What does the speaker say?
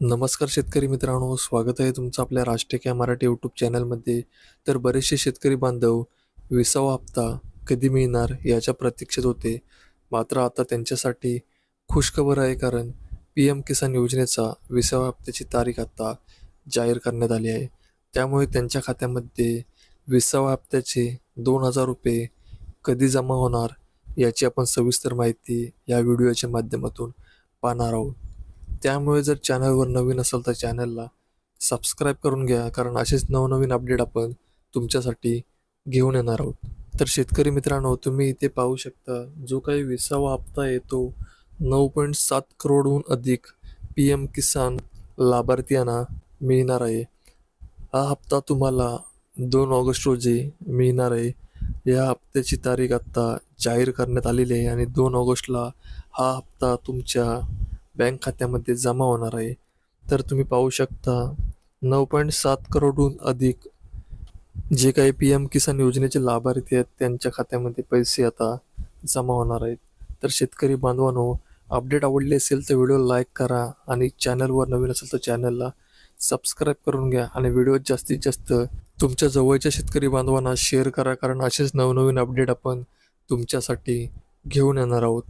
नमस्कार शेतकरी मित्रांनो स्वागत आहे तुमचं आपल्या राष्ट्रीय मराठी यूट्यूब चॅनलमध्ये. तर बरेचसे शेतकरी बांधव विसावा हप्ता कधी मिळणार याच्या प्रतीक्षेत होते. मात्र आता त्यांच्यासाठी खुशखबर आहे कारण पी एम किसान योजनेचा विसावा हप्त्याची तारीख आता जाहीर करण्यात आली आहे. त्यामुळे त्यांच्या खात्यामध्ये विसावा हप्त्याचे दोन हजार रुपये कधी जमा होणार याची आपण सविस्तर माहिती या व्हिडिओच्या माध्यमातून पाहणार आहोत. त्यामुळे जर चॅनलवर नवीन असेल तर चॅनलला सबस्क्राईब करून घ्या कारण असेच नवनवीन अपडेट आपण तुमच्यासाठी घेऊन येणार आहोत. तर शेतकरी मित्रांनो तुम्ही इथे पाहू शकता जो काही विसावा हप्ता येतो नऊ पॉईंट सात करोडहून अधिक पी एम किसान लाभार्थ्यांना मिळणार आहे. हा हप्ता तुम्हाला दोन ऑगस्ट रोजी मिळणार आहे. या हप्त्याची तारीख आत्ता जाहीर करण्यात आलेली आहे आणि दोन ऑगस्टला हा हप्ता तुमच्या बँक खात्यामध्ये जमा होणार आहे. तर तुम्ही पाहू शकता नऊ पॉईंट सात करोडहून अधिक जे काही पी एम किसान योजनेचे लाभार्थी आहेत त्यांच्या खात्यामध्ये पैसे आता जमा होणार आहेत. तर शेतकरी बांधवांनो अपडेट आवडले असेल तर व्हिडिओ लाईक करा आणि चॅनलवर नवीन असेल तर चॅनलला सबस्क्राईब करून घ्या आणि व्हिडिओ जास्तीत जास्त तुमच्या जवळच्या शेतकरी बांधवांना शेअर करा कारण असेच नवनवीन अपडेट आपण तुमच्यासाठी घेऊन येणार आहोत.